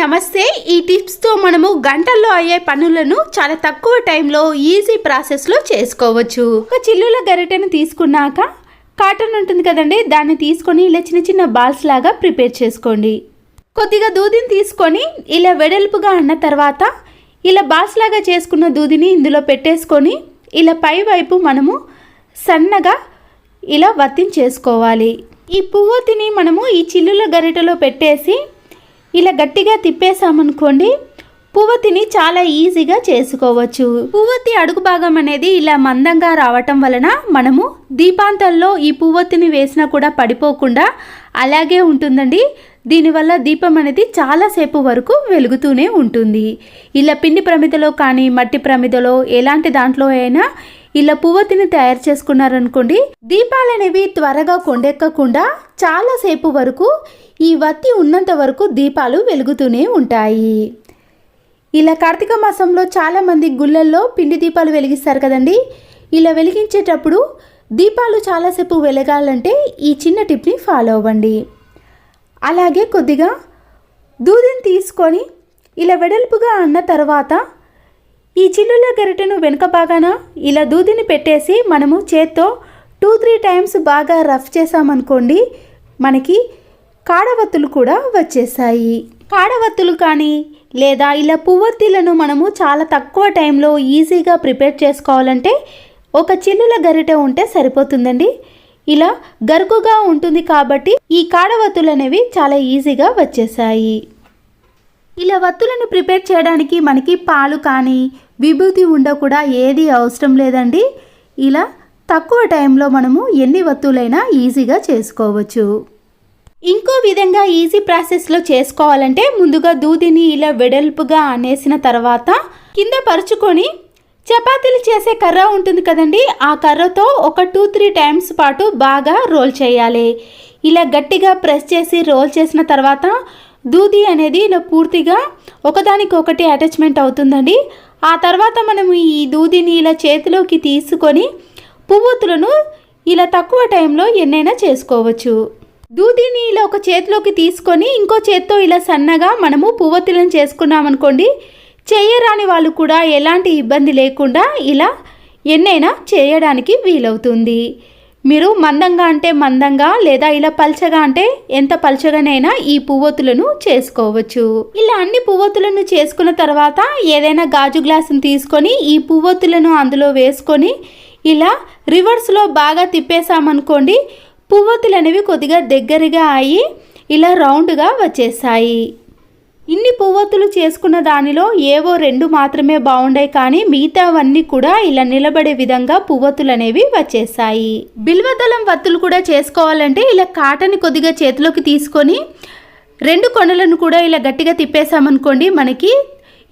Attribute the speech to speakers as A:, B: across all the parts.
A: నమస్తే. ఈ టిప్స్తో మనము గంటల్లో అయ్యే పనులను చాలా తక్కువ టైంలో ఈజీ ప్రాసెస్లో చేసుకోవచ్చు. ఒక చిల్లుల గరిటెను తీసుకున్నాక కాటన్ ఉంటుంది కదండి దాన్ని తీసుకొని ఇలా చిన్న చిన్న బాల్స్ లాగా ప్రిపేర్ చేసుకోండి. కొద్దిగా దూదిని తీసుకొని ఇలా వెడల్పుగా అన్న తర్వాత ఇలా బాల్స్ లాగా చేసుకున్న దూదిని ఇందులో పెట్టేసుకొని ఇలా పై వైపు మనము సన్నగా ఇలా వర్తించేసుకోవాలి ఈ పువ్వొత్తిని మనము ఈ చిల్లుల గరిటెలో పెట్టేసి ఇలా గట్టిగా తిప్పేసామనుకోండి పువ్వొత్తిని చాలా ఈజీగా చేసుకోవచ్చు. పువ్వొత్తి అడుగు భాగం అనేది ఇలా మందంగా రావటం వలన మనము దీపాంతంలో ఈ పువ్వొత్తిని వేసినా కూడా పడిపోకుండా అలాగే ఉంటుందండి. దీనివల్ల దీపం అనేది చాలాసేపు వరకు వెలుగుతూనే ఉంటుంది. ఇలా పిండి ప్రమిదలో కానీ మట్టి ప్రమిదలో ఎలాంటి దాంట్లో అయినా ఇలా పువ్వొత్తిని తయారు చేసుకున్నారనుకోండి దీపాలనేవి త్వరగా కొండెక్కకుండా చాలాసేపు వరకు ఈ వత్తి ఉన్నంత వరకు దీపాలు వెలుగుతూనే ఉంటాయి. ఇలా కార్తీక మాసంలో చాలామంది గుళ్ళల్లో పిండి దీపాలు వెలిగిస్తారు కదండి. ఇలా వెలిగించేటప్పుడు దీపాలు చాలాసేపు వెలగాలంటే ఈ చిన్న టిప్ని ఫాలో అవ్వండి. అలాగే కొద్దిగా దూదిని తీసుకొని ఇలా వెడల్పుగా అన్న తర్వాత ఈ చిల్లుల గరిటెను వెనుక భాగాన ఇలా దూదిని పెట్టేసి మనము చేత్తో టూ త్రీ టైమ్స్ బాగా రఫ్ చేసామనుకోండి మనకి కాడవత్తులు కూడా వచ్చేసాయి కాడవత్తులు కానీ లేదా ఇలా పువ్వొత్తిలను మనము చాలా తక్కువ టైంలో ఈజీగా ప్రిపేర్ చేసుకోవాలంటే ఒక చిల్లుల గరిటె ఉంటే సరిపోతుందండి. ఇలా గరుకుగా ఉంటుంది కాబట్టి ఈ కాడవత్తులు అనేవి చాలా ఈజీగా వచ్చేసాయి ఇలా వత్తులను ప్రిపేర్ చేయడానికి మనకి పాలు కానీ విభూతి ఉండ కూడా ఏది అవసరం లేదండి. ఇలా తక్కువ టైంలో మనము ఎన్ని వత్తులైనా ఈజీగా చేసుకోవచ్చు. ఇంకో విధంగా ఈజీ ప్రాసెస్లో చేసుకోవాలంటే ముందుగా దూదిని ఇలా వెడల్పుగా అనేసిన తర్వాత కింద పరుచుకొని చపాతీలు చేసే కర్ర ఉంటుంది కదండి ఆ కర్రతో ఒక టూ త్రీ టైమ్స్ పాటు బాగా రోల్ చేయాలి. ఇలా గట్టిగా ప్రెస్ చేసి రోల్ చేసిన తర్వాత దూది అనేది ఇలా పూర్తిగా ఒకదానికి ఒకటి అటాచ్మెంట్ అవుతుందండి. ఆ తర్వాత మనం ఈ దూదిని ఇలా చేతిలోకి తీసుకొని పువ్వొత్తులను ఇలా తక్కువ టైంలో ఎన్నైనా చేసుకోవచ్చు. దూదిని ఇలా ఒక చేతిలోకి తీసుకొని ఇంకో చేత్తో ఇలా సన్నగా మనము పువ్వొత్తులను చేసుకున్నామనుకోండి చేయరాని వాళ్ళు కూడా ఎలాంటి ఇబ్బంది లేకుండా ఇలా ఎన్నైనా చేయడానికి వీలవుతుంది. మీరు మందంగా అంటే మందంగా లేదా ఇలా పల్చగా అంటే ఎంత పల్చగానైనా ఈ పువ్వొత్తులను చేసుకోవచ్చు. ఇలా అన్ని పువ్వొత్తులను చేసుకున్న తర్వాత ఏదైనా గాజు గ్లాసును తీసుకొని ఈ పువ్వొత్తులను అందులో వేసుకొని ఇలా రివర్స్లో బాగా తిప్పేసామనుకోండి పువ్వొత్తులు అనేవి కొద్దిగా దగ్గరగా అయ్యి ఇలా రౌండ్గా వచ్చేసాయి. ఇన్ని పువ్వొత్తులు చేసుకున్న దానిలో ఏవో రెండు మాత్రమే బాగుండాయి కానీ మిగతావన్నీ కూడా ఇలా నిలబడే విధంగా పువ్వొత్తులు అనేవి వచ్చేసాయి. బిల్వదళం వత్తులు కూడా చేసుకోవాలంటే ఇలా కాటని కొద్దిగా చేతిలోకి తీసుకొని రెండు కొనలను కూడా ఇలా గట్టిగా తిప్పేసామనుకోండి మనకి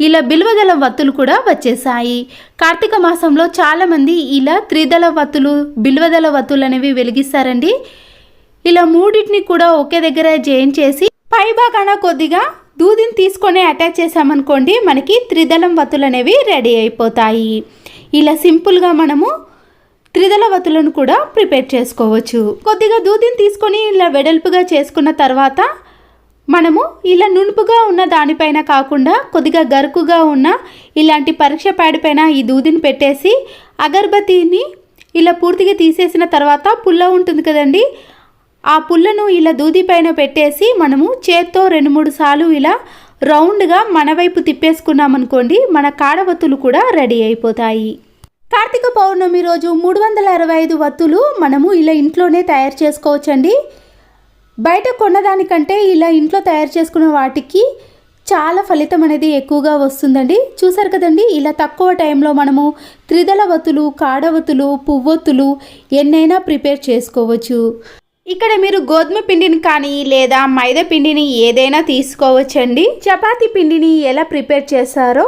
A: ఇలా బిల్వదళ వత్తులు కూడా వచ్చేసాయి కార్తీక మాసంలో చాలామంది ఇలా త్రిదళ వత్తులు బిల్వదళ వత్తులు అనేవి వెలిగిస్తారండి. ఇలా మూడింటిని కూడా ఒకే దగ్గర జాయిన్ చేసి పైభాగాన కొద్దిగా దూదిని తీసుకొని అటాచ్ చేసామనుకోండి మనకి త్రిదళం వత్తులు అనేవి రెడీ అయిపోతాయి. ఇలా సింపుల్గా మనము త్రిదళ వత్తులను కూడా ప్రిపేర్ చేసుకోవచ్చు. కొద్దిగా దూదిని తీసుకొని ఇలా వెడల్పుగా చేసుకున్న తర్వాత మనము ఇలా నునుపుగా ఉన్న దానిపైన కాకుండా కొద్దిగా గరుకుగా ఉన్న ఇలాంటి పరీక్ష ప్యాడ్ పైన ఈ దూదిని పెట్టేసి అగర్బత్తిని ఇలా పూర్తిగా తీసేసిన తర్వాత పుల్ల ఉంటుంది కదండి ఆ పుల్లను ఇలా దూది పైన పెట్టేసి మనము చేత్తో రెండు మూడు సార్లు ఇలా రౌండ్గా మన వైపు తిప్పేసుకున్నామనుకోండి మన కాడవత్తులు కూడా రెడీ అయిపోతాయి. కార్తీక పౌర్ణమి రోజు మూడు వందల అరవై ఐదు వత్తులు మనము ఇలా ఇంట్లోనే తయారు చేసుకోవచ్చండి. బయట కొన్నదానికంటే ఇలా ఇంట్లో తయారు చేసుకున్న వాటికి చాలా ఫలితం అనేది ఎక్కువగా వస్తుందండి. చూసారు కదండి ఇలా తక్కువ టైంలో మనము త్రిదళ వత్తులు కాడవత్తులు పువ్వొత్తులు ఎన్నైనా ప్రిపేర్ చేసుకోవచ్చు. ఇక్కడ మీరు గోధుమ పిండిని కానీ లేదా మైదా పిండిని ఏదైనా తీసుకోవచ్చండి. చపాతీ పిండిని ఎలా ప్రిపేర్ చేస్తారో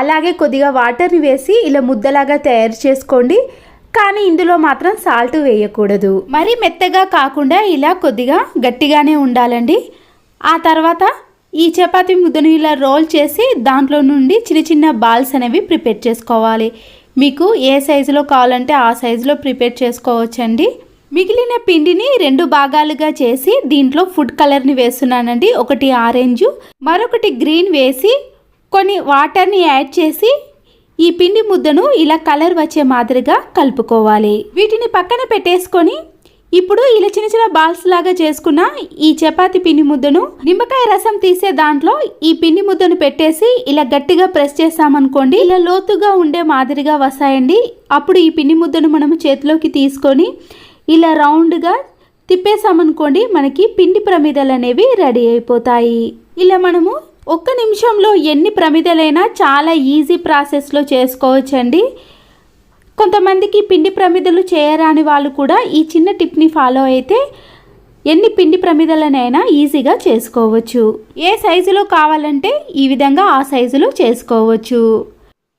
A: అలాగే కొద్దిగా వాటర్ని వేసి ఇలా ముద్దలాగా తయారు చేసుకోండి. కానీ ఇందులో మాత్రం సాల్ట్ వేయకూడదు. మరి మెత్తగా కాకుండా ఇలా కొద్దిగా గట్టిగానే ఉండాలండి. ఆ తర్వాత ఈ చపాతీ ముద్దను ఇలా రోల్ చేసి దాంట్లో నుండి చిన్న చిన్న బాల్స్ అనేవి ప్రిపేర్ చేసుకోవాలి. మీకు ఏ సైజులో కావాలంటే ఆ సైజులో ప్రిపేర్ చేసుకోవచ్చండి. మిగిలిన పిండిని రెండు భాగాలుగా చేసి దీంట్లో ఫుడ్ కలర్ని వేస్తున్నానండి. ఒకటి ఆరెంజ్ మరొకటి గ్రీన్ వేసి కొన్ని వాటర్ని యాడ్ చేసి ఈ పిండి ముద్దను ఇలా కలర్ వచ్చే మాదిరిగా కలుపుకోవాలి. వీటిని పక్కన పెట్టేసుకొని ఇప్పుడు ఇలా చిన్న చిన్న బాల్స్ లాగా చేసుకున్న ఈ చపాతి పిండి ముద్దను నిమ్మకాయ రసం తీసే దాంట్లో ఈ పిండి ముద్దను పెట్టేసి ఇలా గట్టిగా ప్రెస్ చేసామనుకోండి ఇలా లోతుగా ఉండే మాదిరిగా వస్తాయండి. అప్పుడు ఈ పిండి ముద్దను మనము చేతిలోకి తీసుకొని ఇలా రౌండ్గా తిప్పేసామనుకోండి మనకి పిండి ప్రమిదలు అనేవి రెడీ అయిపోతాయి. ఇలా మనము ఒక్క నిమిషంలో ఎన్ని ప్రమిదలైనా చాలా ఈజీ ప్రాసెస్లో చేసుకోవచ్చండి. కొంతమందికి పిండి ప్రమిదలు చేయరాని వాళ్ళు కూడా ఈ చిన్న టిప్ని ఫాలో అయితే ఎన్ని పిండి ప్రమిదలనైనా ఈజీగా చేసుకోవచ్చు. ఏ సైజులో కావాలంటే ఈ విధంగా ఆ సైజులో చేసుకోవచ్చు.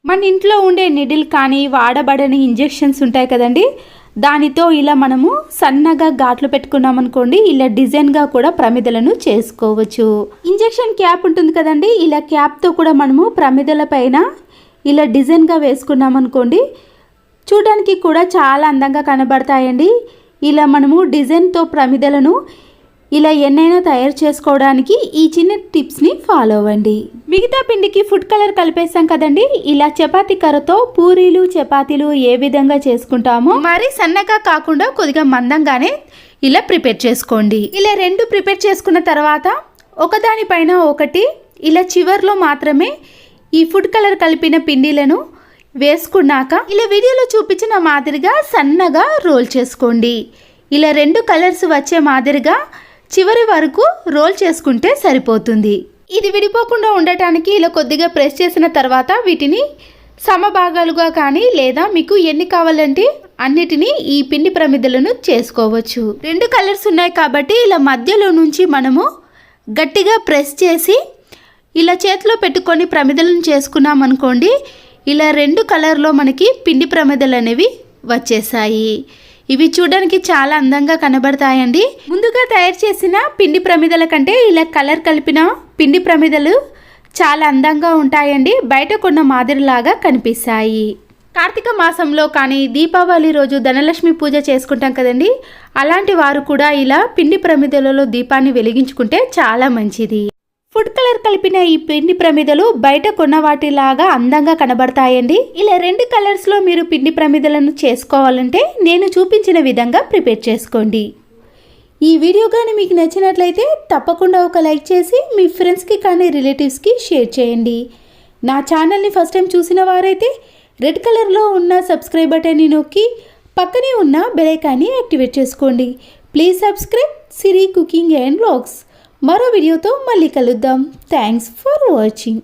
A: మన ఇంట్లో ఉండే నిడిల్ కానీ వాడబడని ఇంజెక్షన్స్ ఉంటాయి కదండి దానితో ఇలా మనము సన్నగా ఘాట్లు పెట్టుకున్నాం అనుకోండి ఇలా డిజైన్గా కూడా ప్రమిదలను చేసుకోవచ్చు. ఇంజెక్షన్ క్యాప్ ఉంటుంది కదండి ఇలా క్యాప్తో కూడా మనము ప్రమిదల పైన ఇలా డిజైన్గా వేసుకున్నాం అనుకోండి చూడడానికి కూడా చాలా అందంగా కనబడతాయండి. ఇలా మనము డిజైన్తో ప్రమిదలను ఇలా ఎన్నైనా తయారు చేసుకోవడానికి ఈ చిన్న టిప్స్ని ఫాలో అవ్వండి. మిగతా పిండికి ఫుడ్ కలర్ కలిపేసాం కదండి. ఇలా చపాతీ కర్రతో పూరీలు చపాతీలు ఏ విధంగా చేసుకుంటామో మరి సన్నగా కాకుండా కొద్దిగా మందంగానే ఇలా ప్రిపేర్ చేసుకోండి. ఇలా రెండు ప్రిపేర్ చేసుకున్న తర్వాత ఒకదానిపైన ఒకటి ఇలా చివర్లో మాత్రమే ఈ ఫుడ్ కలర్ కలిపిన పిండిలను వేసుకున్నాక ఇలా వీడియోలో చూపించిన మాదిరిగా సన్నగా రోల్ చేసుకోండి. ఇలా రెండు కలర్స్ వచ్చే మాదిరిగా చివరి వరకు రోల్ చేసుకుంటే సరిపోతుంది. ఇది విడిపోకుండా ఉండటానికి ఇలా కొద్దిగా ప్రెస్ చేసిన తర్వాత వీటిని సమభాగాలుగా కానీ లేదా మీకు ఎన్ని కావాలంటే అన్నిటినీ ఈ పిండి ప్రమిదలను చేసుకోవచ్చు. రెండు కలర్స్ ఉన్నాయి కాబట్టి ఇలా మధ్యలో నుంచి మనము గట్టిగా ప్రెస్ చేసి ఇలా చేతిలో పెట్టుకొని ప్రమిదలను చేసుకున్నాం అనుకోండి ఇలా రెండు కలర్లో మనకి పిండి ప్రమిదలు అనేవి వచ్చేసాయి. ఇవి చూడడానికి చాలా అందంగా కనబడతాయండి. ముందుగా తయారు చేసిన పిండి ప్రమిదల కంటే ఇలా కలర్ కలిపిన పిండి ప్రమిదలు చాలా అందంగా ఉంటాయండి. బయట కొన్న మాదిరిలాగా కనిపిస్తాయి. కార్తీక మాసంలో కానీ దీపావళి రోజు ధనలక్ష్మి పూజ చేసుకుంటాం కదండి. అలాంటి వారు కూడా ఇలా పిండి ప్రమిదలలో దీపాన్ని వెలిగించుకుంటే చాలా మంచిది. ఫుడ్ కలర్ కలిపిన ఈ పిండి ప్రమిదలు బయట కొన్న వాటిలాగా అందంగా కనబడతాయండి. ఇలా రెండు కలర్స్లో మీరు పిండి ప్రమిదలను చేసుకోవాలంటే నేను చూపించిన విధంగా ప్రిపేర్ చేసుకోండి. ఈ వీడియో కానీ మీకు నచ్చినట్లయితే తప్పకుండా ఒక లైక్ చేసి మీ ఫ్రెండ్స్కి కానీ రిలేటివ్స్కి షేర్ చేయండి. నా ఛానల్ని ఫస్ట్ టైం చూసిన వారైతే రెడ్ కలర్లో ఉన్న సబ్స్క్రైబ్ బటన్ని నొక్కి పక్కనే ఉన్న బెలైకాన్ని యాక్టివేట్ చేసుకోండి. Please subscribe Siri cooking and vlogs. మరో వీడియోతో మళ్ళీ కలుద్దాం. Thanks for watching